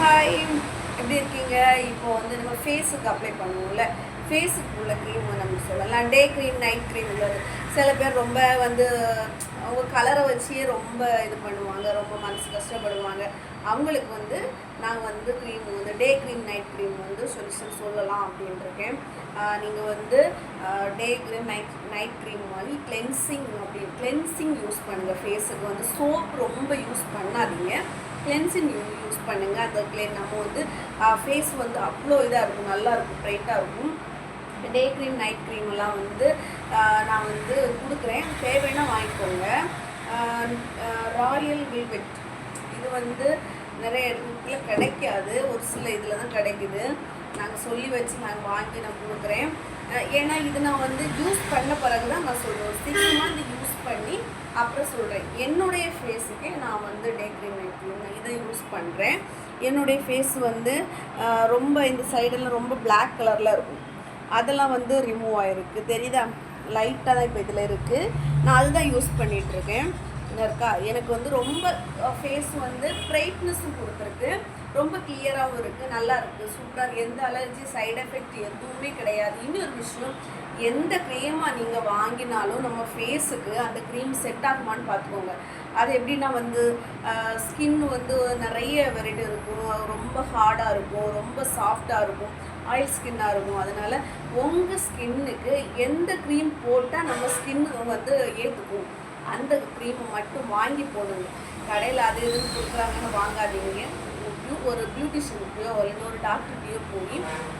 Hi எப்படி இருக்கீங்க? இப்போ வந்து நம்ம ஃபேஸுக்கு அப்ளை பண்ணுவோம்ல. ஃபேஸுக்கு உள்ள க்ரீம் நம்ம சொல்லலாம். டே க்ரீம் நைட் க்ரீம் உள்ளது. சில பேர் ரொம்ப வந்து அவங்க கலரை வச்சே ரொம்ப இது பண்ணுவாங்க ரொம்ப மனசு கஷ்டப்படுவாங்க. அவங்களுக்கு வந்து நாங்கள் வந்து க்ரீம் வந்து டே க்ரீம் நைட் க்ரீம் வந்து சொல்யூஷன் சொல்லலாம் அப்படின்ட்டுருக்கேன் நீங்கள் வந்து day cream night night cream மாதிரி கிளென்சிங் அப்படி கிளென்சிங் யூஸ் பண்ணுங்கள் ஃபேஸுக்கு வந்து சோப் ரொம்ப யூஸ் பண்ணாதீங்க. கிளென்சிங் யூஸ் பண்ணுங்கள் அந்த கிளென் நம்ம வந்து ஃபேஸ் வந்து அவ்வளோ இதாக இருக்கும் நல்லா இருக்கும் ப்ரைட்டாக இருக்கும். டே க்ரீம் நைட் க்ரீம்லாம் வந்து நான் வந்து கொடுக்குறேன். தேவைன்னா வாங்கிக்கோங்க. ராயல் வில்வெட் இது வந்து நிறைய இடத்துல கிடைக்காது. ஒரு சில இதில் தான் கிடைக்குது. நாங்கள் சொல்லி வச்சு நாங்கள் வாங்கி நான் கொடுக்குறேன். ஏன்னா இது நான் வந்து யூஸ் பண்ண பிறகு தான் நான் சொல்லுவேன் சிக்ஸ் மந்த் யூஸ் பண்ணி அப்புறம் சொல்கிறேன் என்னுடைய ஃபேஸுக்கே நான் வந்து டே க்ரீம் நைட் க்ரீம் இதை யூஸ் பண்ணுறேன் என்னுடைய ஃபேஸ் வந்து ரொம்ப இந்த சைடெல்லாம் ரொம்ப பிளாக் கலரில் இருக்கும். அதெல்லாம் வந்து ரிமூவ் ஆகிருக்கு தெரியுதா? லைட்டாக தான் இப்போ இதில் இருக்குது நான் அதுதான் யூஸ் பண்ணிகிட்ருக்கேன் இருக்கா? எனக்கு வந்து ரொம்ப ஃபேஸ் வந்து பிரைட்னஸும் கொடுத்துருக்கு. ரொம்ப கிளியராகவும் இருக்குது நல்லா இருக்குது சூப்பராக எந்த அலர்ஜி சைடு எஃபெக்ட் எதுவுமே கிடையாது. இன்னொரு விஷயம் எந்த க்ரீமாக நீங்கள் வாங்கினாலும் நம்ம ஃபேஸுக்கு அந்த க்ரீம் செட் ஆகுமான்னு பார்த்துக்கோங்க. அது எப்படின்னா வந்து ஸ்கின் வந்து நிறைய வெரைட்டி இருக்கும். ரொம்ப ஹார்டாக இருக்கும் ரொம்ப சாஃப்டாக இருக்கும் ஆயில் ஸ்கின்னாக இருக்கும். அதனால் உங்கள் ஸ்கின்னுக்கு எந்த க்ரீம் போட்டால் நம்ம ஸ்கின்னு வந்து ஏற்றுக்கும் அந்த க்ரீமை மட்டும் வாங்கி போடுங்க. கடையில் அது இதுன்னு கொடுக்குறாங்கன்னு வாங்காதீங்க. ஒரு பியூட்டிஷியனுக்கையோ இல்லை ஒரு டாக்டர்கிட்டயோ போய்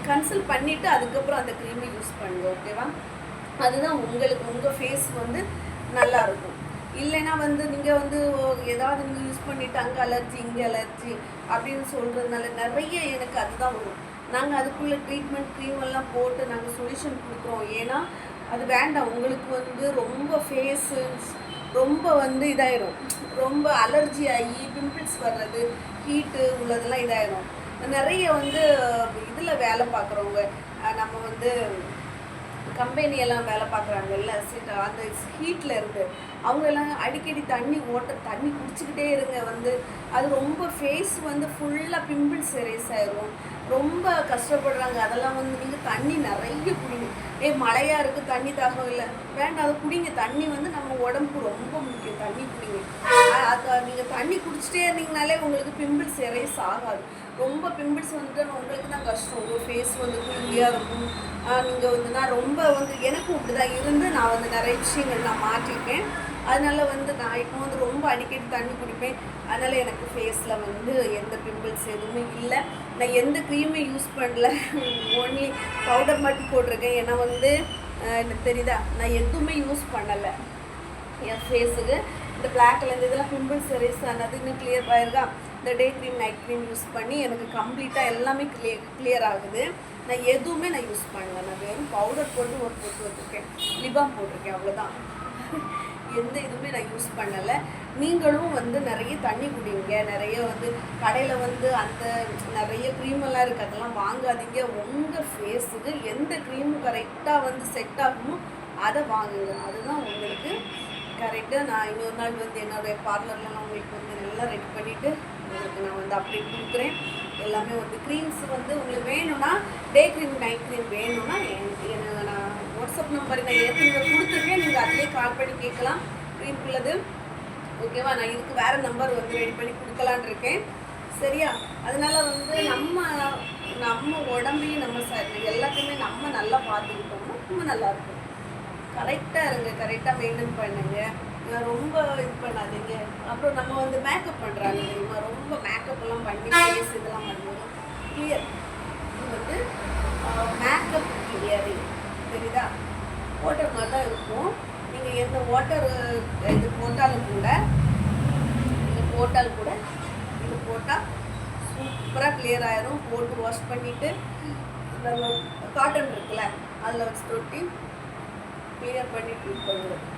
கன்சல்ட் பண்ணிவிட்டு அதுக்கப்புறம் அந்த க்ரீமை யூஸ் பண்ணுங்க ஓகேவா அதுதான் உங்களுக்கு உங்கள் ஃபேஸ் வந்து நல்லா இருக்கும் இல்லைன்னா வந்து நீங்கள் வந்து ஓ, ஏதாவது நீங்கள் யூஸ் பண்ணிவிட்டு அங்கே அலர்ஜி இங்கே அலர்ஜி அப்படின்னு சொல்கிறதுனால நிறைய எனக்கு அதுதான் வரும். நாங்கள் அதுக்குள்ளே ட்ரீட்மெண்ட் க்ரீம் எல்லாம் போட்டு நாங்கள் சொல்யூஷன் கொடுக்குறோம். ஏன்னா அது வேண்டாம். உங்களுக்கு வந்து ரொம்ப ஃபேஸு ரொம்ப வந்து இதாயிரும். ரொம்ப அலர்ஜி ஆகி பிம்பிள்ஸ் வர்றது ஹீட்டு உள்ளதெல்லாம் இதாயிரும். நிறைய வந்து இதில் வேலை பார்க்குறவங்க நம்ம வந்து கம்பெனியெல்லாம் வேலை பார்க்குறாங்கல்ல சிட் அந்த ஹீட்டில் இருந்து. அவங்க எல்லாம் அடிக்கடி தண்ணி ஓட்ட தண்ணி குடிச்சிக்கிட்டே இருங்க வந்து. அது ரொம்ப ஃபேஸ் வந்து ஃபுல்லாக பிம்பிள்ஸ் எரேஸ் ஆயிரும். ரொம்ப கஷ்டப்படுறாங்க. அதெல்லாம் வந்து நீங்கள் தண்ணி நிறைய குடிங்க. ஏ மழையாக இருக்குது தண்ணி தாகம் இல்லை. வேண்டாம் அதை குடிங்க. தண்ணி வந்து நம்ம உடம்புக்கு ரொம்ப முக்கியம். தண்ணி குடிங்க. அது நீங்கள் தண்ணி குடிச்சிட்டே இருந்தீங்கனாலே உங்களுக்கு பிம்பிள்ஸ் எரேஸ் ஆகாது. ரொம்ப பிம்பிள்ஸ் வந்துட்டு உங்களுக்கு தான் கஷ்டம். உங்கள் ஃபேஸ் வந்து குளிர்ச்சியாக இருக்கும். நீங்கள் வந்து நான் ரொம்ப வந்து எனக்கும் இப்படி தான் இருந்து நான் வந்து நிறைய விஷயங்கள் நான் மாற்றிருக்கேன். அதனால் வந்து நான் இப்போ வந்து ரொம்ப அடிக்கடி தண்ணி குடிப்பேன். அதனால் எனக்கு ஃபேஸில் வந்து எந்த பிம்பிள்ஸ் எதுவுமே இல்லை. நான் எந்த க்ரீமே யூஸ் பண்ணல. ஒன்லி பவுடர் மட்டும் போட்டிருக்கேன். ஏன்னா வந்து எனக்கு தெரியுதா? நான் எதுவுமே யூஸ் பண்ணலை. என் ஃபேஸுக்கு இந்த பிளாக் கலர் இதெல்லாம் பிம்பிள்ஸ் எரேஸ் ஆனது இன்னும் கிளியர் ஆயிருக்கா இந்த day cream night cream use பண்ணி எனக்கு கம்ப்ளீட்டாக எல்லாமே கிளியர் கிளியர் ஆகுது. நான் எதுவுமே நான் யூஸ் பண்ணல. நான் வெறும் பவுடர் போட்டு ஒரு போட்டு வச்சுருக்கேன். லிபாம் போட்டிருக்கேன் அவ்வளோதான் எந்த இதுவுமே நான் யூஸ் பண்ணலை. நீங்களும் வந்து நிறைய தண்ணி குடிங்க. நிறைய வந்து கடையில் வந்து அந்த நிறைய க்ரீமெல்லாம் இருக்குது அதெல்லாம் வாங்காதீங்க. உங்கள் ஃபேஸுக்கு எந்த க்ரீமும் கரெக்டாக வந்து செட் ஆகுமோ அதை வாங்குங்க. அதுதான் கரெக்டாக நான் இன்னொரு நாள் வந்து என்னோடய பார்லரில் நான் உங்களுக்கு வந்து நல்லா ரெடி பண்ணிவிட்டு உங்களுக்கு நான் வந்து அப்டேட் கொடுக்குறேன். எல்லாமே வந்து க்ரீம்ஸ் வந்து உங்களுக்கு வேணும்னா டே க்ரீம் நைட் க்ரீம் வேணும்னா எனக்கு நான் வாட்ஸ்அப் நம்பர் நான் ஏற்கனவே கொடுத்துருக்கேன். நீங்கள் அதிலே கால் பண்ணி கேட்கலாம். க்ரீம் உள்ளது. ஓகேவா நான் இதுக்கு வேறு நம்பர் வந்து ரெடி பண்ணி கொடுக்கலான்னு இருக்கேன். சரியா? அதனால வந்து நம்ம நம்ம உடம்பையும் நம்ம ச எல்லாத்தையுமே நம்ம நல்லா பார்த்துக்கிட்டோம்னா ரொம்ப நல்லா இருக்கும். கரெக்டாக இருங்க கரெக்டாக மெயின்டைன் பண்ணுங்க. ரொம்ப இது பண்ணாதீங்க. அப்புறம் நம்ம வந்து மேக்கப் பண்ணுறாங்க தெரியுமா? ரொம்ப மேக்கப்லாம் பண்ணி ஃபேஸ் இதெல்லாம் பண்ணுவோம் கிளியர் இது வந்து மேக்கப் கிளியரிங் தெரியுதா? வாட்டர் மாதிரி தான் இருக்கும். நீங்கள் எந்த வாட்டர் இது போட்டாலும் கூட இது போட்டால் கூட இது போட்டால் சூப்பராக கிளியர் ஆயிரும். போட்டு வாஷ் பண்ணிவிட்டு நம்ம காட்டன் இருக்குல்ல அதில் வச்சு தொட்டி கிளியர் பண்ணிட்டு ட்ரீட்